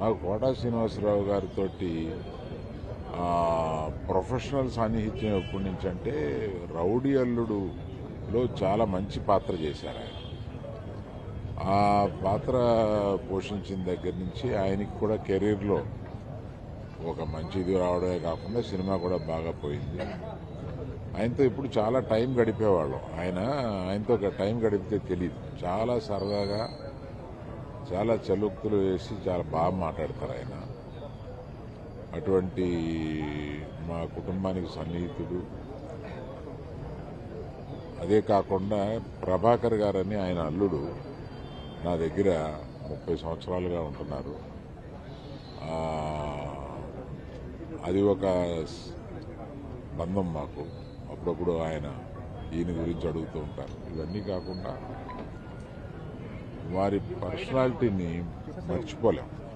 నాకు కోటా శ్రీనివాసరావు గారితో ప్రొఫెషనల్ సాన్నిహిత్యం ఎప్పటి నుంచి అంటే రౌడీ అల్లుడులో చాలా మంచి పాత్ర చేశారు ఆయన. ఆ పాత్ర పోషించిన దగ్గర నుంచి ఆయనకి కూడా కెరీర్లో ఒక మంచిది రావడమే కాకుండా సినిమా కూడా బాగా పోయింది. ఆయనతో ఇప్పుడు చాలా టైం గడిపేవాళ్ళం. ఆయన ఆయనతో టైం గడిపితే తెలియదు చాలా సరదాగా చాలా చలుక్తులు వేసి చాలా బాగా మాట్లాడతారు ఆయన. అటువంటి మా కుటుంబానికి సన్నిహితుడు. అదే కాకుండా ప్రభాకర్ గారని ఆయన అల్లుడు నా దగ్గర ముప్పై సంవత్సరాలుగా ఉంటున్నారు. అది ఒక బంధం మాకు. అప్పుడప్పుడు ఆయన ఈయన గురించి అడుగుతూ ఉంటారు. ఇవన్నీ కాకుండా వారి పర్సనాలిటీని మర్చిపోలేం.